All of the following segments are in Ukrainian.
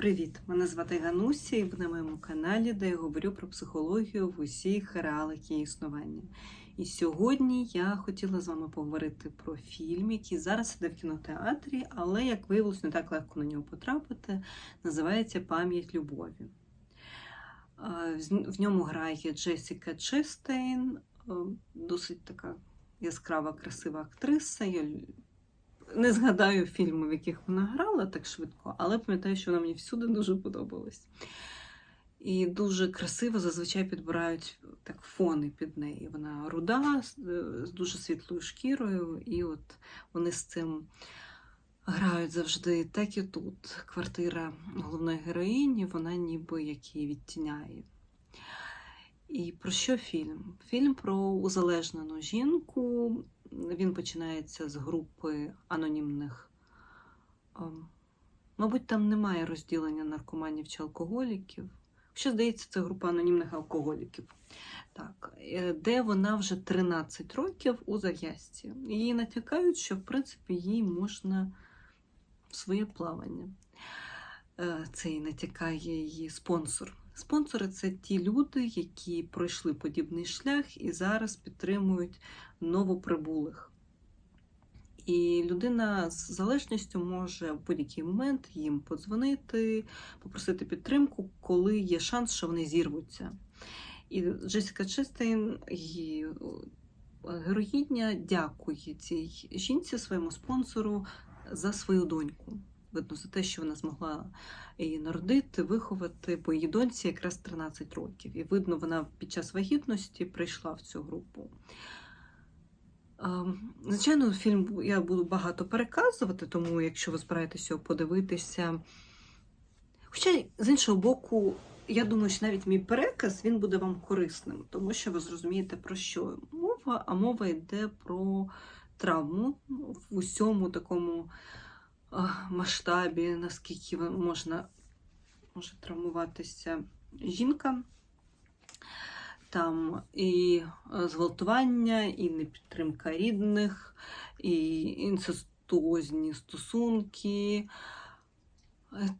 Привіт! Мене звати Гануся, і ви на моєму каналі, де я говорю про психологію в усіх реалах її існування. І сьогодні я хотіла з вами поговорити про фільм, який зараз іде в кінотеатрі, але, як виявилось, не так легко на нього потрапити. Називається Пам'ять любові. В ньому грає Джесіка Честейн, досить така яскрава, красива актриса. Не згадаю фільми, в яких вона грала так швидко, але пам'ятаю, що вона мені всюди дуже подобалась. І дуже красиво зазвичай підбирають так фони під неї. Вона руда з е, дуже світлою шкірою, і от вони з цим грають завжди. Так і тут. Квартира головної героїні, вона ніби як її відтіняє. І про що фільм? Фільм про узалежнену жінку. Він починається з групи анонімних. ем, Мабуть, там немає розділення наркоманів чи алкоголіків. Що здається, це група анонімних алкоголіків. Так, е, де вона вже 13 років у зав'язці. Її натякають, що в принципі їй можна в своє плавання. Е, Це і натякає її спонсор. Спонсори це ті люди, які пройшли подібний шлях і зараз підтримують новоприбулих. І людина з залежністю може в будь-який момент їм подзвонити, попросити підтримку, коли є шанс, що вони зірвуться. І Джесіка Честейн, її героїня, дякує цій жінці, своєму спонсору, за свою доньку. Видно, за те, що вона змогла її народити, виховати, бо її доньці якраз 13 років. І видно, вона під час вагітності прийшла в цю групу. Ем, Звичайно, фільм я буду багато переказувати, тому якщо ви збираєтеся подивитися. Хоча, з іншого боку, я думаю, що навіть мій переказ він буде вам корисним, тому що ви зрозумієте, про що мова, а мова йде про травму в усьому такому масштабі, наскільки можна може травмуватися жінка. Там і зґвалтування, і непідтримка рідних, і інцестуозні стосунки.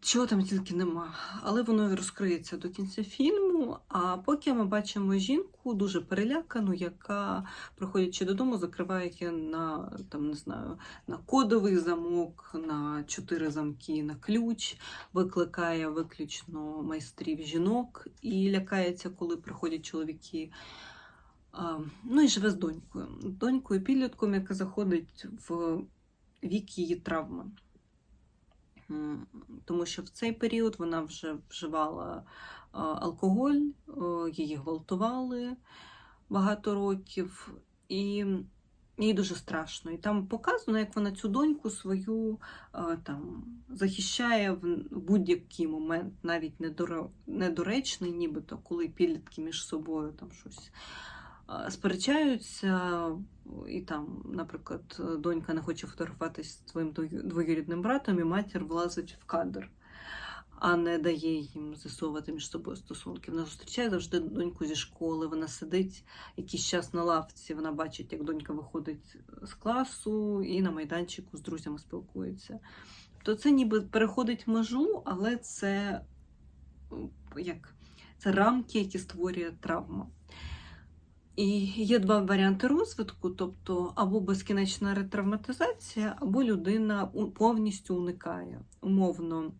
Чого там тільки нема. Але воно розкриється до кінця фільму. А поки ми бачимо жінку дуже перелякану, яка, приходячи додому, закриває на там, не знаю, на кодовий замок, на чотири замки, на ключ, викликає виключно майстрів жінок і лякається, коли приходять чоловіки. Ну і живе з донькою. Донькою підлітком, яка заходить в вік її травми. Тому що в цей період вона вже вживала алкоголь, її гвалтували багато років, і їй дуже страшно. І там показано, як вона цю доньку свою там, захищає в будь-який момент, навіть недоречний, нібито, коли підлітки між собою там щось сперечаються, і там, наприклад, донька не хоче фотографуватися з своїм двоюрідним братом, і матір влазить в кадр, а не дає їм з'ясовувати між собою стосунки. Вона зустрічає завжди доньку зі школи, вона сидить якийсь час на лавці, вона бачить, як донька виходить з класу і на майданчику з друзями спілкується. То це ніби переходить межу, але це як це рамки, які створює травма. І є два варіанти розвитку: тобто або безкінечна ретравматизація, або людина повністю уникає. Умовно,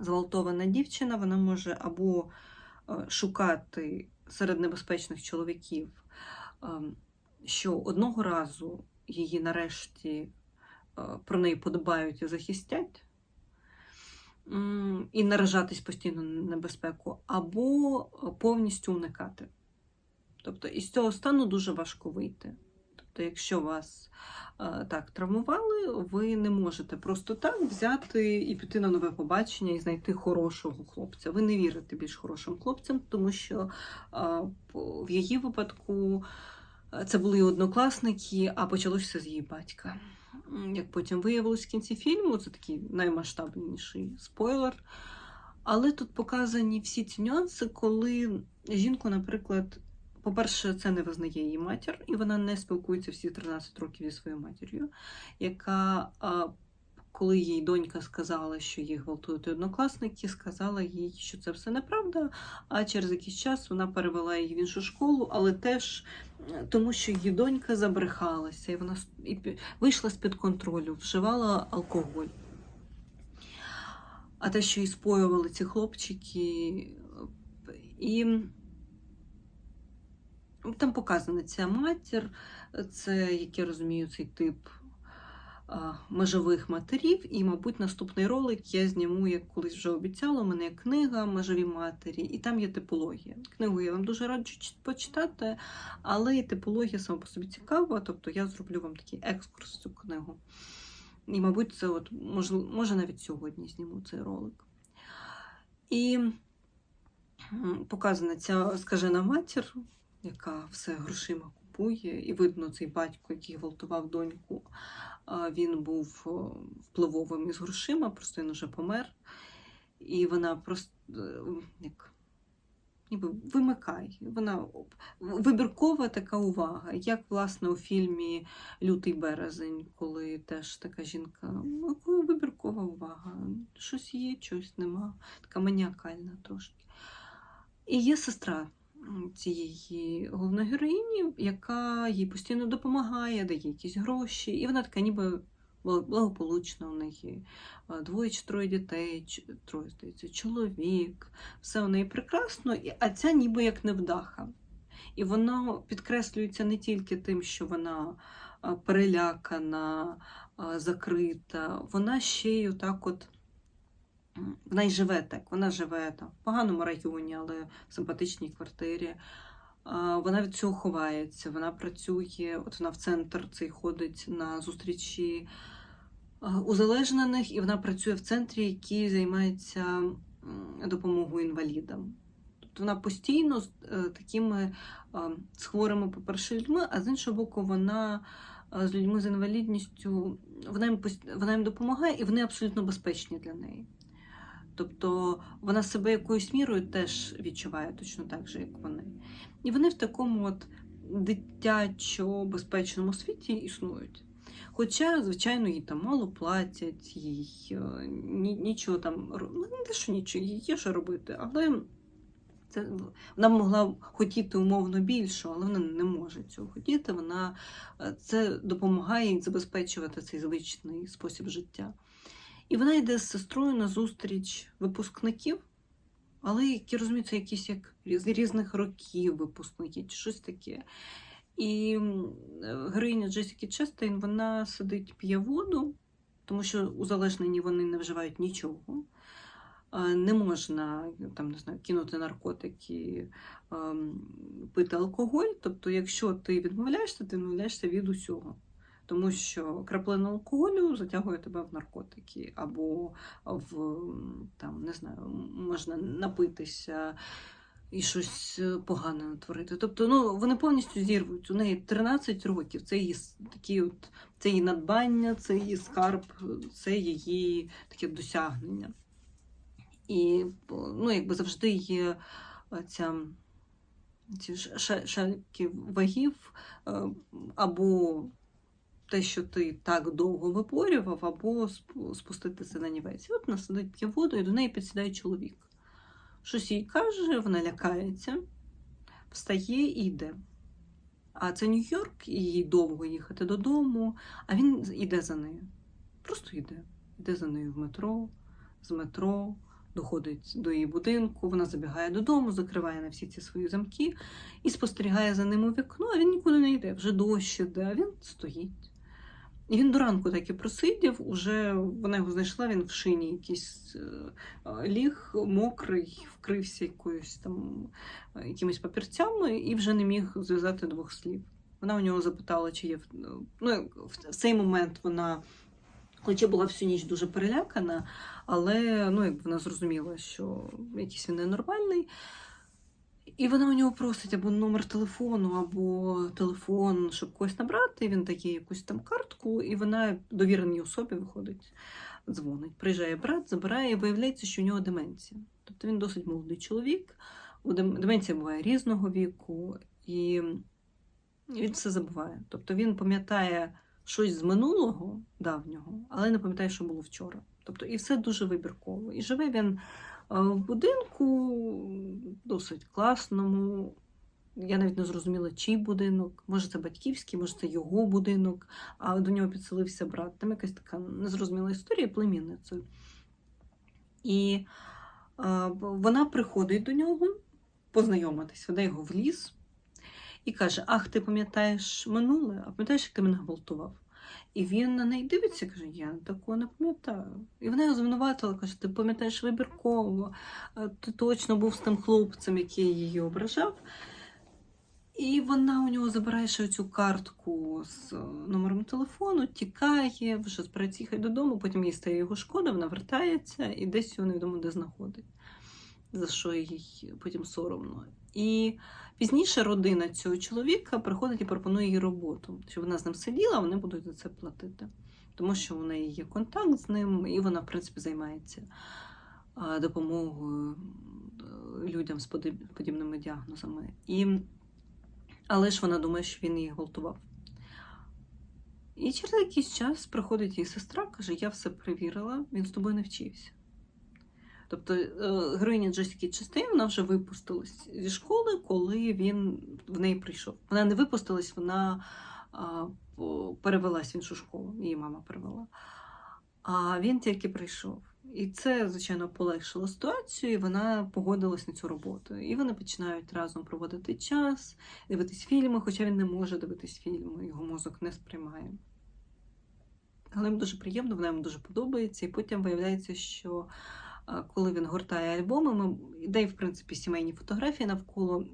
зґвалтована дівчина, вона може або е, шукати серед небезпечних чоловіків, ем, що одного разу її нарешті е, про неї подобають і захистять. І наражатись постійно на небезпеку, або повністю уникати. Тобто із цього стану дуже важко вийти. Тобто, якщо вас е, так травмували, ви не можете просто так взяти і піти на нове побачення і знайти хорошого хлопця. Ви не вірите більш хорошим хлопцям, тому що е, в її випадку е, це були однокласники, а почалося з її батька. Як потім виявилось в кінці фільму, це такий наймасштабніший спойлер. Але тут показані всі ці нюанси, коли жінку, наприклад, по-перше, це не визнає її матір, і вона не спілкується всі 13 років зі своєю матір'ю, яка коли їй донька сказала, що їх гвалтують однокласники, сказала їй, що це все неправда. А через якийсь час вона перевела її в іншу школу, але теж тому, що її донька забрехалася, і вона вийшла з-під контролю, вживала алкоголь. А те, що її споювали ці хлопчики, і там показана ця матір, це, як я розумію, цей тип межових матерів. І, мабуть, наступний ролик я зніму, як колись вже обіцяла. У мене є книга Межові матері, і там є типологія. Книгу я вам дуже раджу почитати, але і типологія сама по собі цікава, тобто я зроблю вам такий екскурс в цю книгу. І, мабуть, це от, може навіть сьогодні зніму цей ролик. І показана ця скажена матір, яка все грошима купує, і видно цей батько, який гвалтував доньку. Він був впливовим із грошима, просто він уже помер. І вона просто е, як ніби вимикає. Вона вибіркова така увага, як власне у фільмі Лютий березень, коли теж така жінка, ну, вибіркова увага. Щось є, щось нема. Така маніакальна трошки. І є сестра цієї головної героїні, яка їй постійно допомагає, дає якісь гроші, і вона така ніби бла- благополучна у неї. Двоє чи троє дітей, троє здається, чоловік, все у неї прекрасно, а ця ніби як невдаха. І воно підкреслюється не тільки тим, що вона перелякана, закрита, вона ще й отак от. Вона й живе так, вона живе там в поганому районі, але в симпатичній квартирі. Вона від цього ховається, вона працює, от вона в центр цей ходить на зустрічі узалежнених, і вона працює в центрі, який займається допомогою інвалідам. Тобто вона постійно з е, такими з хворими, по-перше, людьми, а з іншого боку, вона з людьми з інвалідністю, вона їм, вона їм допомагає, і вони абсолютно безпечні для неї. Тобто вона себе якоюсь мірою теж відчуває точно так же, як вони. І вони в такому от дитячо безпечному світі існують. Хоча, звичайно, їй там мало платять, їй е, ні, нічого там ну, не те, що нічого, їй є що робити, але це, вона могла хотіти умовно більшого, але вона не може цього хотіти. Вона е, це допомагає їй забезпечувати цей звичний спосіб життя. І вона йде з сестрою на зустріч випускників, але які розумію, це якісь як з різних років випускники, чи щось таке. І героїня Джесіки Честейн, вона сидить, п'є воду, тому що узалежнені вони не вживають нічого. Не можна там, не знаю, кинути наркотики, ем, пити алкоголь. Тобто, якщо ти відмовляєшся, ти відмовляєшся від усього. Тому що краплина алкоголю затягує тебе в наркотики, або в там, не знаю, можна напитися і щось е, погане натворити. Тобто, ну вони повністю зірвуть. У неї 13 років. Це її такі от, це її надбання, це її скарб, це її таке досягнення. І ну, якби завжди є е, ця. Ці шальки вагів, е, або те, що ти так довго випорював, або сп- спуститися на нівець. І от вона сидить п'є воду, і до неї підсідає чоловік. Щось їй каже, вона лякається, встає і йде. А це Нью-Йорк, і їй довго їхати додому, а він йде за нею. Просто йде. Йде за нею в метро, з метро, доходить до її будинку, вона забігає додому, закриває на всі ці свої замки і спостерігає за ним у вікно, а він нікуди не йде, вже дощ іде, а він стоїть. І він до ранку так і просидів, уже вона його знайшла, він в шині якийсь е, е, ліг, мокрий, вкрився якоюсь там е, якимись папірцями і вже не міг зв'язати двох слів. Вона у нього запитала, чи є ну, в цей момент вона, хоча була всю ніч дуже перелякана, але ну, якби вона зрозуміла, що якийсь він ненормальний. І вона у нього просить або номер телефону, або телефон, щоб когось набрати. Він дає якусь там картку, і вона довіреній особі виходить, дзвонить. Приїжджає брат, забирає, і виявляється, що у нього деменція. Тобто він досить молодий чоловік. Деменція буває різного віку, і він все забуває. Тобто він пам'ятає щось з минулого давнього, але не пам'ятає, що було вчора. Тобто, і все дуже вибірково. І живе він в будинку досить класному. Я навіть не зрозуміла, чий будинок. Може, це батьківський, може, це його будинок, а до нього підселився брат. Там якась така незрозуміла історія племінницею. І а, вона приходить до нього познайомитись, веде його в ліс і каже: Ах, ти пам'ятаєш минуле, а пам'ятаєш, як ти мене гвалтував? І він на неї дивиться, каже: Я такого не пам'ятаю. І вона його звинуватила, каже: Ти пам'ятаєш вибірково, ти точно був з тим хлопцем, який її ображав. І вона у нього забирає ще цю картку з е, номером телефону, тікає, вже збирається їхати додому, потім їй стає його шкода, вона вертається і десь його невідомо де знаходить, за що їй потім соромно. І пізніше родина цього чоловіка приходить і пропонує їй роботу, щоб вона з ним сиділа, вони будуть за це платити. Тому що у неї є контакт з ним, і вона, в принципі, займається допомогою е, людям з подіб- подібними діагнозами. І але ж вона думає, що він її гвалтував. І через якийсь час приходить її сестра, каже: Я все перевірила, він з тобою не вчився. Тобто е, Джесіки Честейн, вона вже випустилась зі школи, коли він в неї прийшов. Вона не випустилась, вона перевелась в іншу школу, її мама перевела. А він тільки прийшов. І це, звичайно, полегшило ситуацію, і вона погодилась на цю роботу. І вони починають разом проводити час, дивитись фільми, хоча він не може дивитись фільми, його мозок не сприймає. Але йому дуже приємно, вона йому дуже подобається, і потім виявляється, що коли він гортає альбоми, ми, де й, в принципі, сімейні фотографії навколо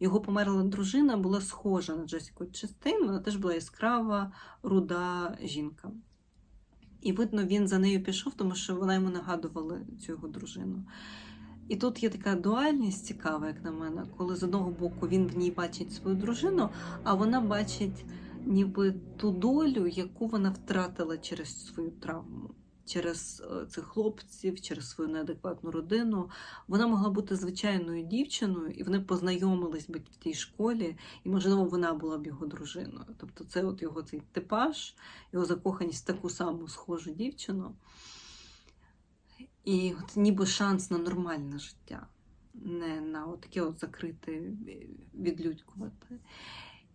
його померла дружина була схожа на Джесіку Честейн, вона теж була яскрава, руда жінка. І видно, він за нею пішов, тому що вона йому нагадувала цю його дружину. І тут є така дуальність цікава, як на мене, коли з одного боку він в ній бачить свою дружину, а вона бачить ніби ту долю, яку вона втратила через свою травму, через е, цих хлопців, через свою неадекватну родину. Вона могла бути звичайною дівчиною, і вони познайомились би в тій школі, і, можливо, вона була б його дружиною. Тобто, це от його цей типаж, його закоханість в таку саму схожу дівчину. І от ніби шанс на нормальне життя, не на от таке от закрите відлюдькувати.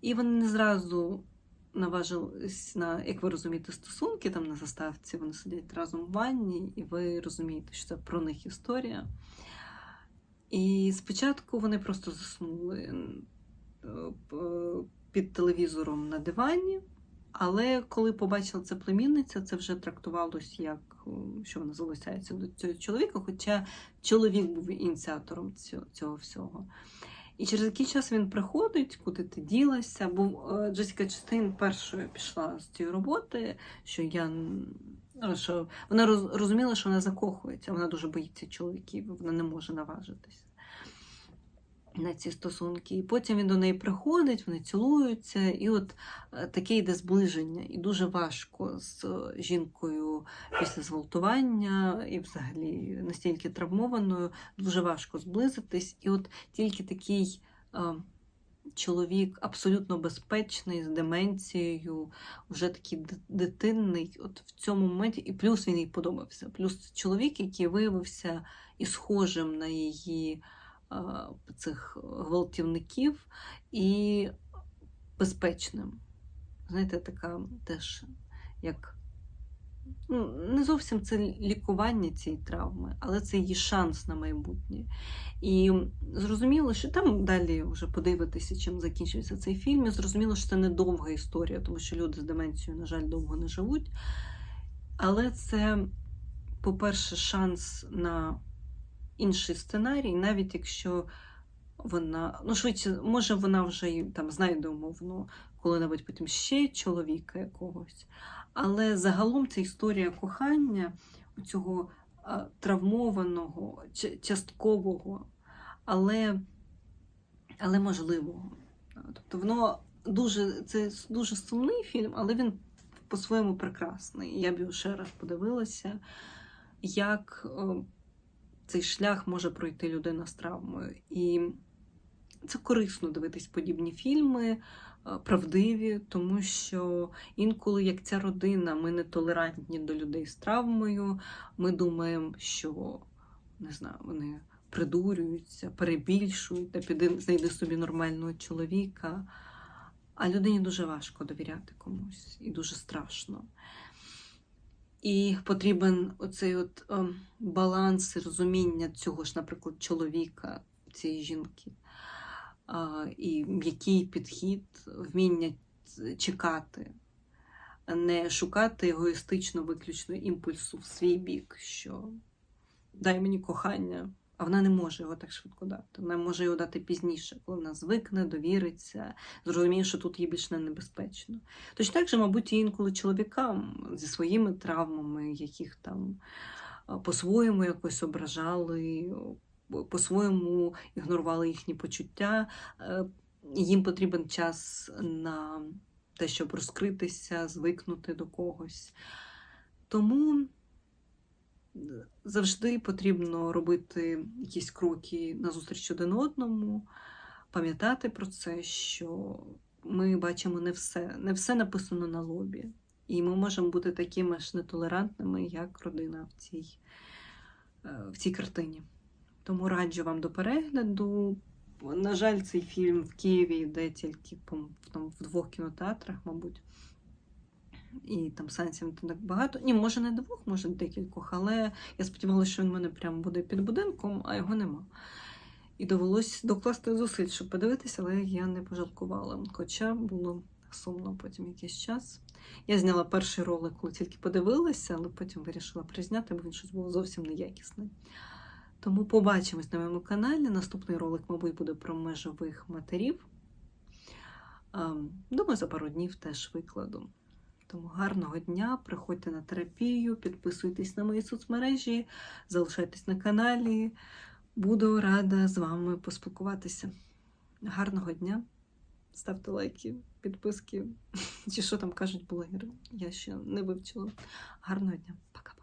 І вони не зразу наважились на, як ви розумієте, стосунки там на заставці, вони сидять разом в ванні, і ви розумієте, що це про них історія. І спочатку вони просто заснули е, під телевізором на дивані, але коли побачила це племінниця, це вже трактувалось як е, що вона залишається до цього чоловіка, хоча чоловік був ініціатором цього всього. І через який час він приходить, куди ти ділася. Бо е, Джесіка Частин першою пішла з цієї роботи, що я ну, що вона роз, розуміла, що вона закохується, вона дуже боїться чоловіків, вона не може наважитись на ці стосунки. І потім він до неї приходить, вони цілуються, і от е, таке йде зближення. І дуже важко з е, жінкою після зґвалтування і взагалі настільки травмованою, дуже важко зблизитись. І от тільки такий. е, Чоловік абсолютно безпечний, з деменцією, вже такий дитинний. От в цьому моменті, і плюс він їй подобався. Плюс чоловік, який виявився і схожим на її цих гвалтівників, і безпечним. Знаєте, така теж як ну, не зовсім це лікування цієї травми, але це її шанс на майбутнє. І зрозуміло, що там далі вже подивитися, чим закінчується цей фільм. І зрозуміло, що це не довга історія, тому що люди з деменцією, на жаль, довго не живуть. Але це, по-перше, шанс на інший сценарій, навіть якщо вона, ну швидше, може, вона вже там знайде умовно коли-небудь потім ще чоловіка якогось. Але загалом це історія кохання цього травмованого, часткового, але, але можливого. Тобто воно дуже, це дуже сумний фільм, але він по-своєму прекрасний. Я б його ще раз подивилася, як е, цей шлях може пройти людина з травмою. І це корисно дивитись подібні фільми, е, правдиві, тому що інколи, як ця родина, ми не толерантні до людей з травмою. Ми думаємо, що не знаю, вони придурюються, перебільшують та піди знайди собі нормального чоловіка. А людині дуже важко довіряти комусь і дуже страшно. І потрібен оцей от ем, баланс розуміння цього ж, наприклад, чоловіка, цієї жінки, і який підхід, вміння чекати, не шукати егоїстично виключно імпульсу в свій бік, що дай мені кохання, а вона не може його так швидко дати. Вона може його дати пізніше, коли вона звикне, довіриться, зрозуміє, що тут їй більш не небезпечно. Точно так же, мабуть, інколи чоловікам зі своїми травмами, яких там по-своєму якось ображали, по-своєму ігнорували їхні почуття. Е, Їм потрібен час на те, щоб розкритися, звикнути до когось. Тому завжди потрібно робити якісь кроки назустріч один одному, пам'ятати про це, що ми бачимо не все, не все написано на лобі. І ми можемо бути такими ж нетолерантними, як родина в цій, е, в цій картині. Тому раджу вам до перегляду. На жаль, цей фільм в Києві йде тільки там, в двох кінотеатрах, мабуть. І там сеансів не так багато. Ні, може не двох, може декількох, але я сподівалася, що він в мене прямо буде під будинком, а його нема. І довелось докласти зусиль, щоб подивитися, але я не пожалкувала. Хоча було сумно потім якийсь час. Я зняла перший ролик, коли тільки подивилася, але потім вирішила призняти, бо він щось було зовсім неякісне. Тому побачимось на моєму каналі. Наступний ролик, мабуть, буде про межових матерів. Ем, Думаю, за пару днів теж викладу. Тому гарного дня, приходьте на терапію, підписуйтесь на мої соцмережі, залишайтесь на каналі. Буду рада з вами поспілкуватися. Гарного дня! Ставте лайки, підписки, чи що там кажуть блогери. Я ще не вивчила. Гарного дня, пока.